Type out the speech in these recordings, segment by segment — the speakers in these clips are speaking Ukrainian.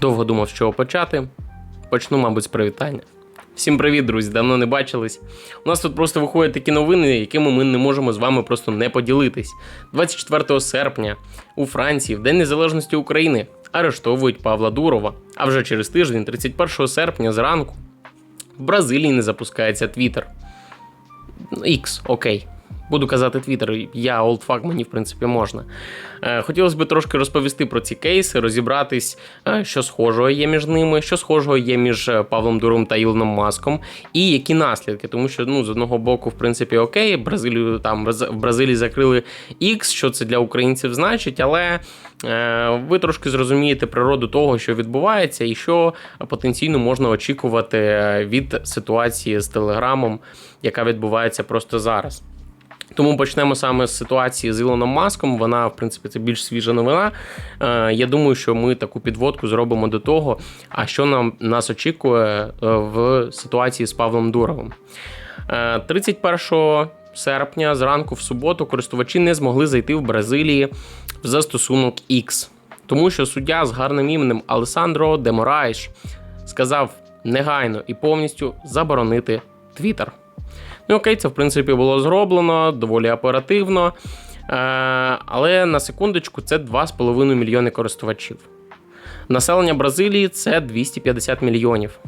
Довго думав, з чого почати. Почну, мабуть, з привітання. Всім привіт, друзі! Давно не бачились. У нас тут просто виходять такі новини, якими ми не можемо з вами просто не поділитись. 24 серпня у Франції, в День Незалежності України, арештовують Павла Дурова. А вже через тиждень, 31 серпня, зранку, в Бразилії не запускається Твіттер. X, окей. Буду казати Твіттер, я олдфак, мені в принципі можна. Е, Хотілося б трошки розповісти про ці кейси, розібратись, е, що схожого є між ними, що схожого є між е, Павлом Дуром та Ілоном Маском, і які наслідки. Тому що ну, з одного боку, в принципі, окей, Бразилію там в Бразилії закрили X, що це для українців значить, але ви трошки зрозумієте природу того, що відбувається, і що потенційно можна очікувати від ситуації з Телеграмом, яка відбувається просто зараз. Тому почнемо саме з ситуації з Ілоном Маском. Вона, в принципі, це більш свіжа новина. Е, Я думаю, що ми таку підводку зробимо до того, а що нам нас очікує е, в ситуації з Павлом Дуровим. Е, 31 серпня зранку в суботу користувачі не змогли зайти в Бразилії в застосунок X, тому що суддя з гарним іменем Алесандро де Мораєш сказав негайно і повністю заборонити Twitter. Ну окей, це в принципі було зроблено доволі оперативно. Е, але на секундочку, це 2,5 мільйони користувачів. Населення Бразилії це 250 мільйонів.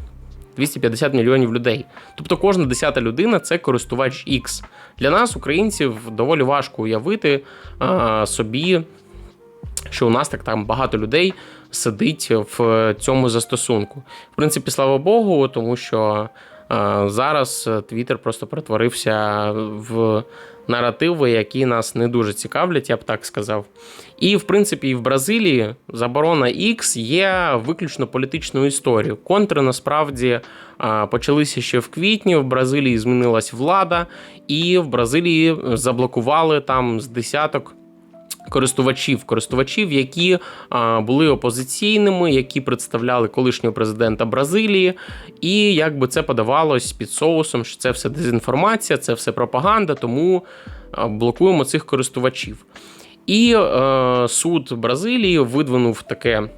250 мільйонів людей. Тобто кожна десята людина це користувач X. Для нас, українців, доволі важко уявити е, собі, що у нас так там багато людей сидить в цьому застосунку. В принципі, слава Богу, тому що зараз Twitter просто перетворився в наративи, які нас не дуже цікавлять, я б так сказав. І, в принципі, і в Бразилії заборона X є виключно політичною історією. Контри насправді е, почалися ще в квітні. В Бразилії змінилась влада, і в Бразилії заблокували там з десяток користувачів, користувачів, які були опозиційними, які представляли колишнього президента Бразилії, і якби це подавалось під соусом, що це все дезінформація, це все пропаганда, тому блокуємо цих користувачів. І е, суд Бразилії видвинув таке.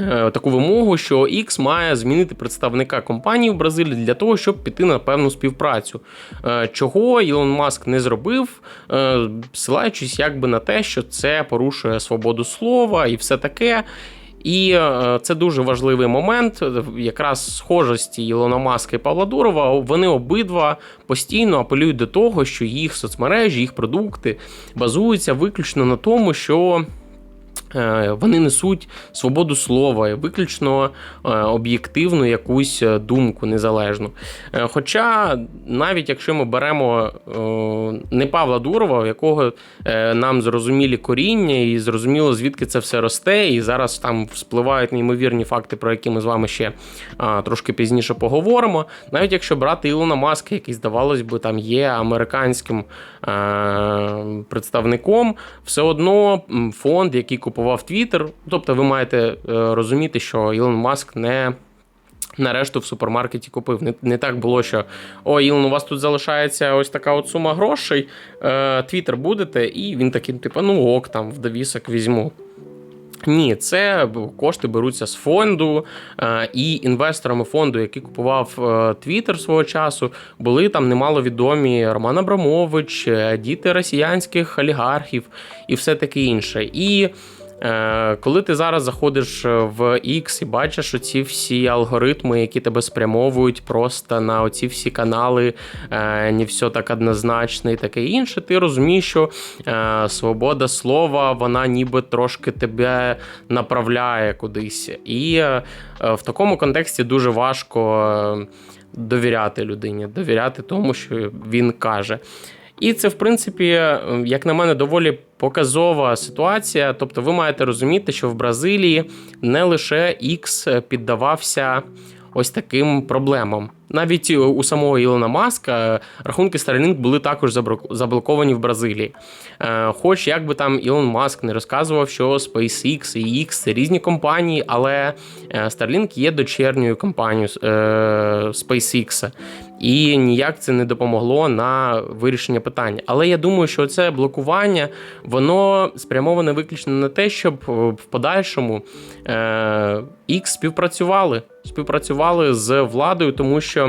Е, Таку вимогу, що X має змінити представника компанії в Бразилії для того, щоб піти на певну співпрацю. Е, Чого Ілон Маск не зробив, е, ссилаючись якби на те, що це порушує свободу слова і все таке. І це дуже важливий момент, якраз схожості Ілона Маска і Павла Дурова. Вони обидва постійно апелюють до того, що їх соцмережі, їх продукти базуються виключно на тому, що вони несуть свободу слова, виключно е, об'єктивну якусь е, думку незалежну. Е, Хоча, навіть якщо ми беремо е, не Павла Дурова, у якого е, нам зрозумілі коріння, і зрозуміло, звідки це все росте, і зараз там вспливають неймовірні факти, про які ми з вами ще трошки пізніше поговоримо. Навіть якщо брати Ілона Маска, який, здавалось би, там є американським е, представником, все одно фонд, який купував Twitter, тобто ви маєте е, розуміти, що Ілон Маск не. Нарешту в супермаркеті купив. Не, не так було, що о, Ілон, у вас тут залишається ось така от сума грошей. Е, Твіттер будете, і він таким, типу, ну ок, там в довісок візьму. Ні, це кошти беруться з фонду, е, і інвесторами фонду, який купував Twitter свого часу, були там немаловідомі Роман Абрамович, діти росіянських олігархів і все таке інше. І коли ти зараз заходиш в X і бачиш оці всі алгоритми, які тебе спрямовують просто на оці всі канали, е, не все так однозначно і таке інше, ти розумієш, що е, свобода слова, вона ніби трошки тебе направляє кудись. І е, в такому контексті дуже важко е, довіряти людині, довіряти тому, що він каже. І це, в принципі, е, як на мене, доволі показова ситуація. Тобто, ви маєте розуміти, що в Бразилії не лише X піддавався ось таким проблемам. Навіть у самого Ілона Маска рахунки Starlink були також заблоковані в Бразилії. Е, Хоч як би там Ілон Маск не розказував, що SpaceX і X це різні компанії, але е, Starlink є дочерньою компанією е, SpaceX. І ніяк це не допомогло на вирішення питання. Але я думаю, що це блокування воно спрямоване виключно на те, щоб е, в подальшому е, X співпрацювали, співпрацювали з владою, тому що.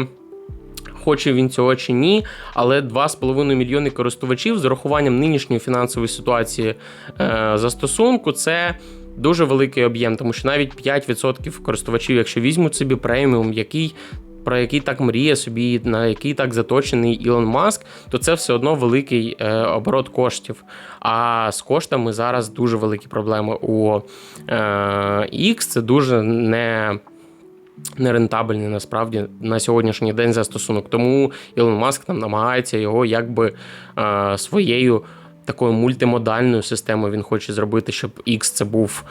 Хоче він цього чи ні, але 2,5 мільйони користувачів з урахуванням нинішньої фінансової ситуації е, застосунку це дуже великий об'єм, тому що навіть 5% користувачів, якщо візьмуть собі преміум, який про який так мріє собі, на який так заточений Ілон Маск, то це все одно великий е, оборот коштів. А з коштами зараз дуже великі проблеми у е, X. Це дуже не. Нерентабельний насправді на сьогоднішній день застосунок. Тому Ілон Маск там намагається його якби е, своєю такою мультимодальною системою він хоче зробити, щоб X це був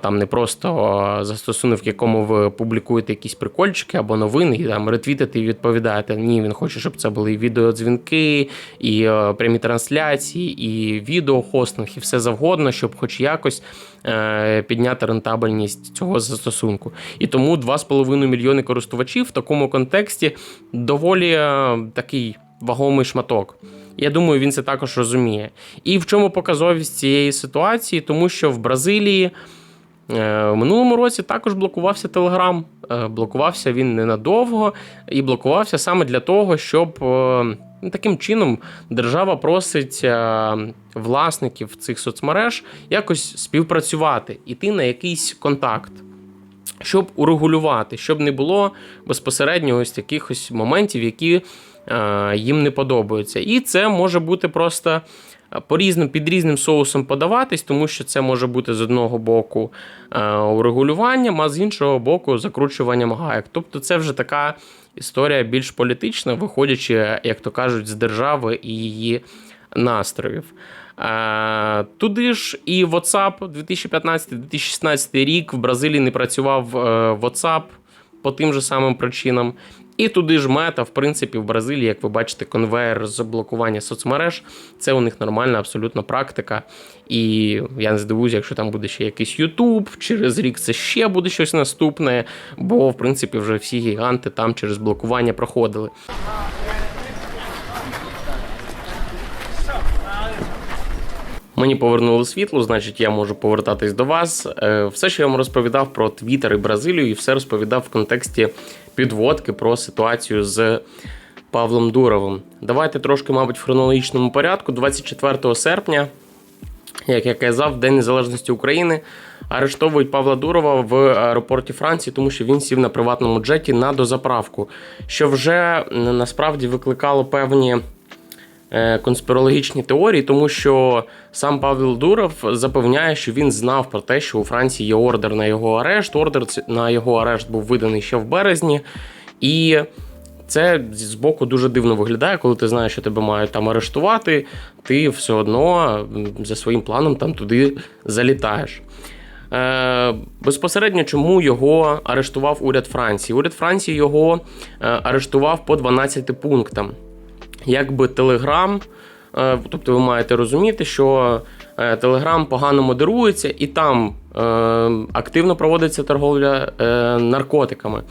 там не просто застосунок, в якому ви публікуєте якісь прикольчики або новини, і там ретвітите і відповідаєте. Ні, він хоче, щоб це були і відеодзвінки, і е, прямі трансляції, і відеохостинг, і все завгодно, щоб хоч якось е, підняти рентабельність цього застосунку. І тому 2,5 мільйони користувачів в такому контексті доволі е, такий вагомий шматок. Я думаю, він це також розуміє. І в чому показовість цієї ситуації? Тому що в Бразилії е, в минулому році також блокувався Телеграм. Е, Блокувався він ненадовго і блокувався саме для того, щоб е, ну, таким чином держава просить власників цих соцмереж якось співпрацювати, іти на якийсь контакт. Щоб урегулювати, щоб не було безпосередньо ось якихось моментів, які їм не подобаються. І це може бути просто е, по різним під різним соусом подаватись, тому що це може бути з одного боку е, урегулюванням, а з іншого боку, закручуванням гаек. Тобто, це вже така історія більш політична, виходячи, як то кажуть, з держави і її настроїв. Е, Туди ж і WhatsApp 2015-2016 рік в Бразилії не працював е, WhatsApp по тим же самим причинам. І туди ж мета, в принципі, в Бразилії, як ви бачите, конвейер з блокування соцмереж. Це у них нормальна абсолютна практика. І я не здивуюся, якщо там буде ще якийсь YouTube, через рік це ще буде щось наступне, бо в принципі вже всі гіганти там через блокування проходили. Мені повернули світло, значить, я можу повертатись до вас. Е, Все, що я вам розповідав про Твіттер і Бразилію, і все розповідав в контексті підводки про ситуацію з Павлом Дуровим. Давайте трошки, мабуть, в хронологічному порядку. 24 серпня, як я казав, День Незалежності України. Арештовують Павла Дурова в аеропорті Франції, тому що він сів на приватному джеті на дозаправку, що вже насправді викликало певні конспірологічні теорії, тому що сам Павел Дуров запевняє, що він знав про те, що у Франції є ордер на його арешт. Ордер на його арешт був виданий ще в березні. І це з боку дуже дивно виглядає, коли ти знаєш, що тебе мають там арештувати, ти все одно за своїм планом там туди залітаєш. Е, безпосередньо чому його арештував уряд Франції? Уряд Франції його е, арештував по 12 пунктам. Якби Телеграм, тобто ви маєте розуміти, що Телеграм погано модерується і там е, активно проводиться торговля е, наркотиками.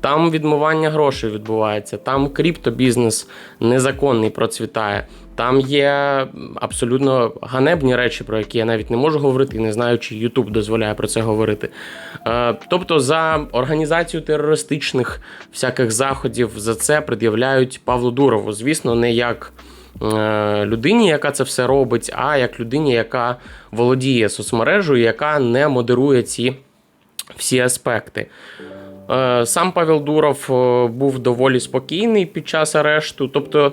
Там відмивання грошей відбувається, там криптобізнес незаконний процвітає. Там є абсолютно ганебні речі, про які я навіть не можу говорити, і не знаю, чи YouTube дозволяє про це говорити. Е, Тобто, за організацію терористичних всяких заходів за це пред'являють Павлу Дурову. Звісно, не як е, людині, яка це все робить, а як людині, яка володіє соцмережею, яка не модерує ці всі аспекти. Е, Сам Павел Дуров був доволі спокійний під час арешту. Тобто,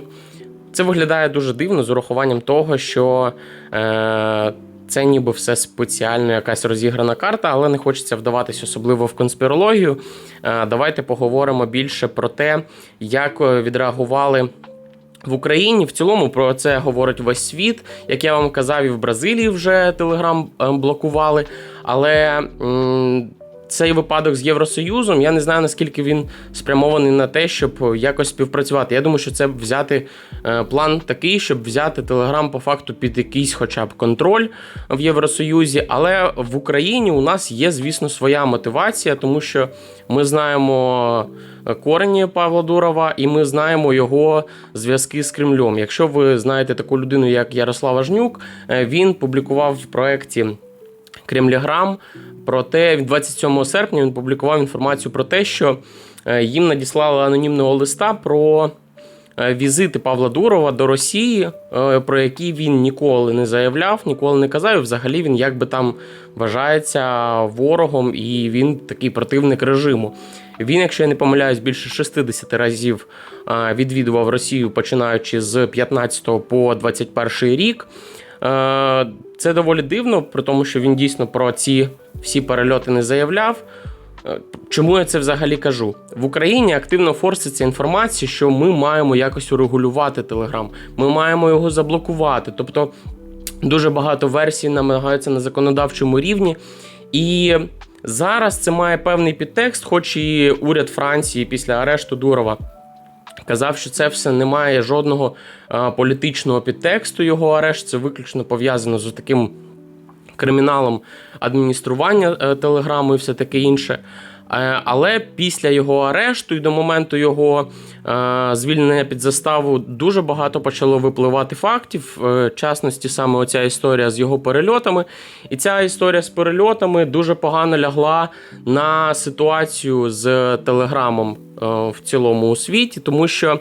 це виглядає дуже дивно з урахуванням того, що е, це ніби все спеціально якась розіграна карта, але не хочеться вдаватись особливо в конспірологію. Е, давайте поговоримо більше про те, як е, відреагували. В Україні в цілому про це говорить весь світ. Як я вам казав, і в Бразилії вже Телеграм блокували. Але цей випадок з Євросоюзом, я не знаю наскільки він спрямований на те, щоб якось співпрацювати. Я думаю, що це взяти е, план такий, щоб взяти Телеграм по факту під якийсь, хоча б контроль в Євросоюзі. Але в Україні у нас є, звісно, своя мотивація, тому що ми знаємо корені Павла Дурова, і ми знаємо його зв'язки з Кремлем. Якщо ви знаєте таку людину, як Ярослав Ажнюк, е, він публікував в проєкті Кремляграм про те, 27 серпня він публікував інформацію про те, що е, їм надіслали анонімного листа про е, візити Павла Дурова до Росії, е, про які він ніколи не заявляв, ніколи не казав. І взагалі він якби там вважається ворогом, і він такий противник режиму. Він, якщо я не помиляюсь, більше 60 разів відвідував Росію, починаючи з 15 по 21 рік. Це доволі дивно, при тому, що він дійсно про ці всі перельоти не заявляв. Е, Чому я це взагалі кажу? В Україні активно форситься інформація, що ми маємо якось урегулювати Телеграм, ми маємо його заблокувати. Тобто дуже багато версій намагаються на законодавчому рівні. І зараз це має певний підтекст, хоч і уряд Франції після арешту Дурова казав, що це все не має жодного е, політичного підтексту. Його арешт це виключно пов'язано з таким криміналом адміністрування е, телеграму і все таке інше. Е, Але після його арешту і до моменту його е, звільнення під заставу дуже багато почало випливати фактів. Е, В частності, саме оця історія з його перельотами. І ця історія з перельотами дуже погано лягла на ситуацію з телеграмом в цілому у світі, тому що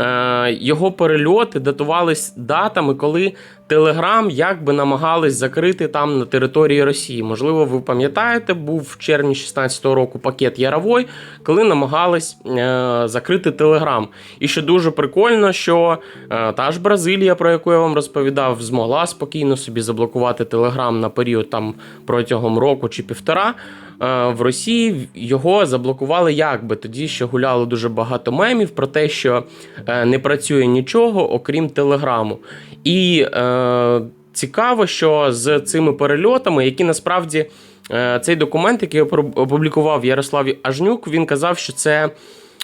е, його перельоти датувались датами, коли Телеграм якби намагались закрити там на території Росії. Можливо, ви пам'ятаєте, був в червні 2016 року пакет Яровой, коли намагались е, закрити Телеграм. І що дуже прикольно, що е, та ж Бразилія, про яку я вам розповідав, змогла спокійно собі заблокувати Телеграм на період там протягом року чи півтора. Е, В Росії його заблокували якби тоді ще гуляло дуже багато мемів про те, що е, не працює нічого, окрім телеграму. І е, цікаво, що з цими перельотами, які насправді е, цей документ, який опублікував Ярослав Ажнюк, він казав, що це.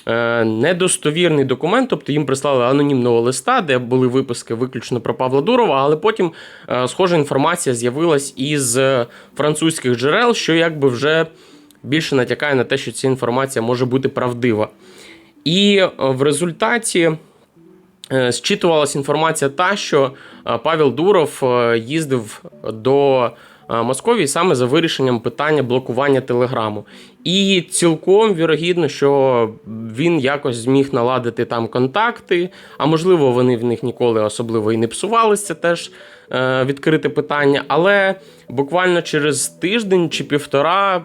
Е, Недостовірний документ, тобто їм прислали анонімного листа, де були виписки виключно про Павла Дурова, але потім е, схожа інформація з'явилась із французьких джерел, що якби вже більше натякає на те, що ця інформація може бути правдива. І е, в результаті е, зчитувалася інформація та, що е, Павел Дуров е, їздив до е, Московії саме за вирішенням питання блокування телеграму. І цілком вірогідно, що він якось зміг наладити там контакти, а можливо, вони в них ніколи особливо і не псувалися. Теж е, відкрите питання. Але буквально через тиждень чи півтора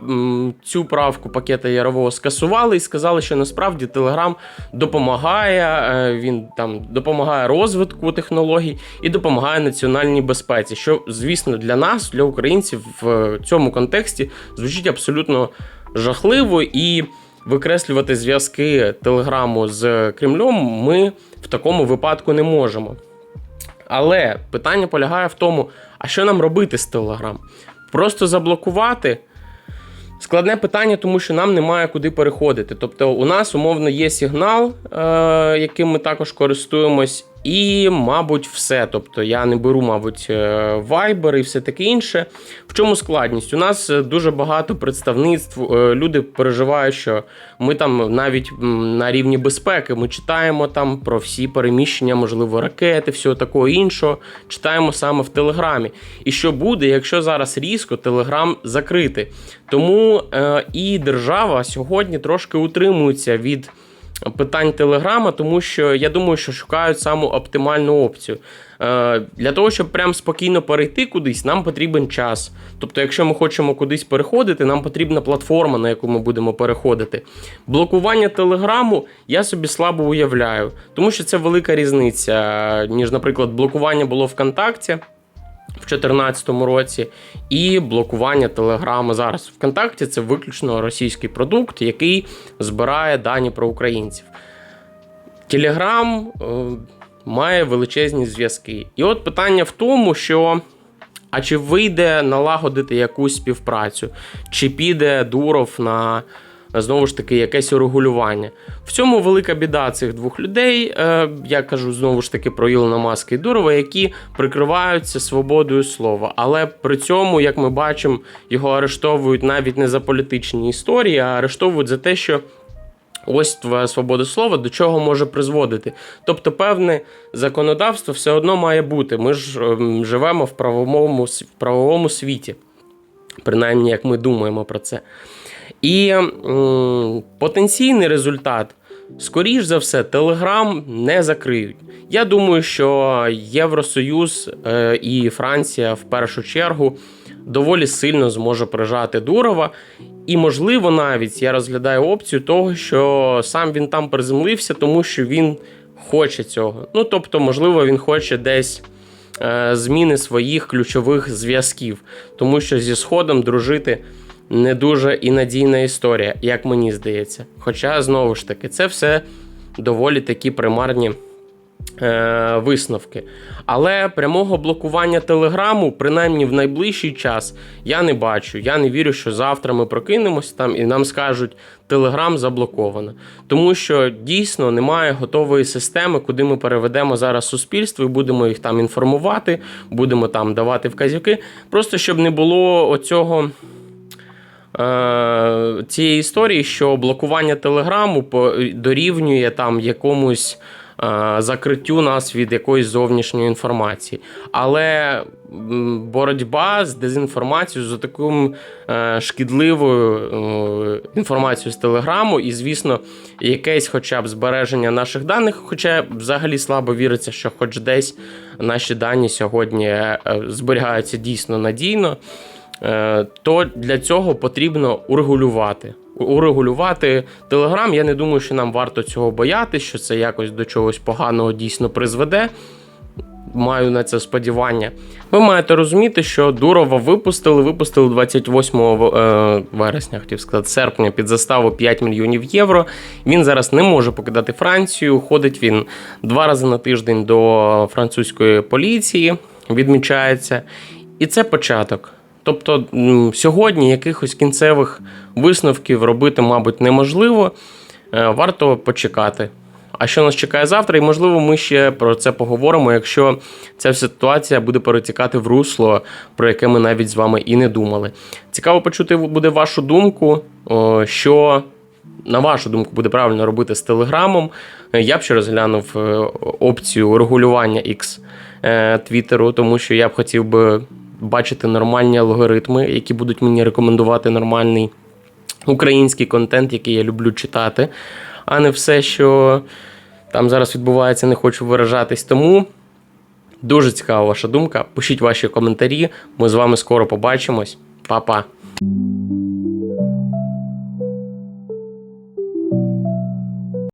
цю правку пакета Ярового скасували і сказали, що насправді Телеграм допомагає, е, він там допомагає розвитку технологій і допомагає національній безпеці. Що, звісно, для нас, для українців, в цьому контексті звучить абсолютно жахливо і. Викреслювати зв'язки Телеграму з Кремлем ми в такому випадку не можемо. Але питання полягає в тому, а що нам робити з Телеграм? Просто заблокувати. Складне питання, тому що нам немає куди переходити. Тобто, у нас умовно є сигнал, е, яким ми також користуємось, і, мабуть, все. Тобто, я не беру, мабуть, е, Viber і все таке інше. В чому складність? У нас е, дуже багато представництв. е, Люди переживають, що ми там навіть на рівні безпеки ми читаємо там про всі переміщення, можливо, ракети, всього такого іншого. Читаємо саме в Телеграмі. І що буде, якщо зараз різко Телеграм закрити? Тому е, і держава сьогодні трошки утримується від питань Телеграма, тому що я думаю, що шукають саму оптимальну опцію. Е, Для того, щоб прям спокійно перейти кудись, нам потрібен час. Тобто, якщо ми хочемо кудись переходити, нам потрібна платформа, на яку ми будемо переходити. Блокування Телеграму я собі слабо уявляю, тому що це велика різниця, ніж, наприклад, блокування було ВКонтакті. В 2014 році і блокування Телеграма зараз. ВКонтакті це виключно російський продукт, який збирає дані про українців. Телеграм е, має величезні зв'язки. І от питання в тому, що А чи вийде налагодити якусь співпрацю, чи піде Дуров на знову ж таки якесь урегулювання? В цьому велика біда цих двох людей. Е, я кажу знову ж таки про Ілона Маска і Дурова, які прикриваються свободою слова. Але при цьому, як ми бачимо, його арештовують навіть не за політичні історії, а арештовують за те, що Ось твоя свобода слова до чого може призводити. Тобто, певне законодавство все одно має бути. Ми ж ем, живемо в правовому, в правовому світі, принаймні як ми думаємо про це. І потенційний результат, скоріш за все, Телеграм не закриють. Я думаю, що Євросоюз е, і Франція в першу чергу доволі сильно зможе прижати Дурова. І, можливо, навіть я розглядаю опцію того, що сам він там приземлився, тому що він хоче цього. Ну, тобто, можливо, він хоче десь е, зміни своїх ключових зв'язків, тому що зі Сходом дружити не дуже і надійна історія, як мені здається. Хоча, знову ж таки, це все доволі такі примарні е, висновки. Але прямого блокування телеграму, принаймні в найближчий час, я не бачу. Я не вірю, що завтра ми прокинемось там і нам скажуть, телеграм заблоковано. Тому що дійсно немає готової системи, куди ми переведемо зараз суспільство і будемо їх там інформувати, будемо там давати вказівки. Просто щоб не було оцього цієї історії, що блокування телеграму по- дорівнює там якомусь е, закриттю нас від якоїсь зовнішньої інформації. Але боротьба з дезінформацією, з таким е, шкідливою е, інформацією з телеграму, і, звісно, якесь хоча б збереження наших даних, хоча взагалі слабо віриться, що хоч десь наші дані сьогодні е, зберігаються дійсно надійно. Е, то для цього потрібно урегулювати. Урегулювати Телеграм. Я не думаю, що нам варто цього боятися, що це якось до чогось поганого дійсно призведе. Маю на це сподівання. Ви маєте розуміти, що Дурова випустили, випустили 28 е, вересня, хотів сказати, серпня під заставу 5 мільйонів євро. Він зараз не може покидати Францію. Ходить він два рази на тиждень до французької поліції, відмічається. І це початок. Тобто сьогодні якихось кінцевих висновків робити, мабуть, неможливо. Е, Варто почекати. А що нас чекає завтра? І можливо, ми ще про це поговоримо, якщо ця ситуація буде перетікати в русло, про яке ми навіть з вами і не думали. Цікаво почути буде вашу думку, що на вашу думку буде правильно робити з телеграмом. Е, Я б ще розглянув е, опцію регулювання X Твіттеру, тому що я б хотів би бачити нормальні алгоритми, які будуть мені рекомендувати нормальний український контент, який я люблю читати, а не все, що там зараз відбувається, не хочу виражатись. Тому дуже цікава ваша думка. Пишіть ваші коментарі. Ми з вами скоро побачимось. Па-па.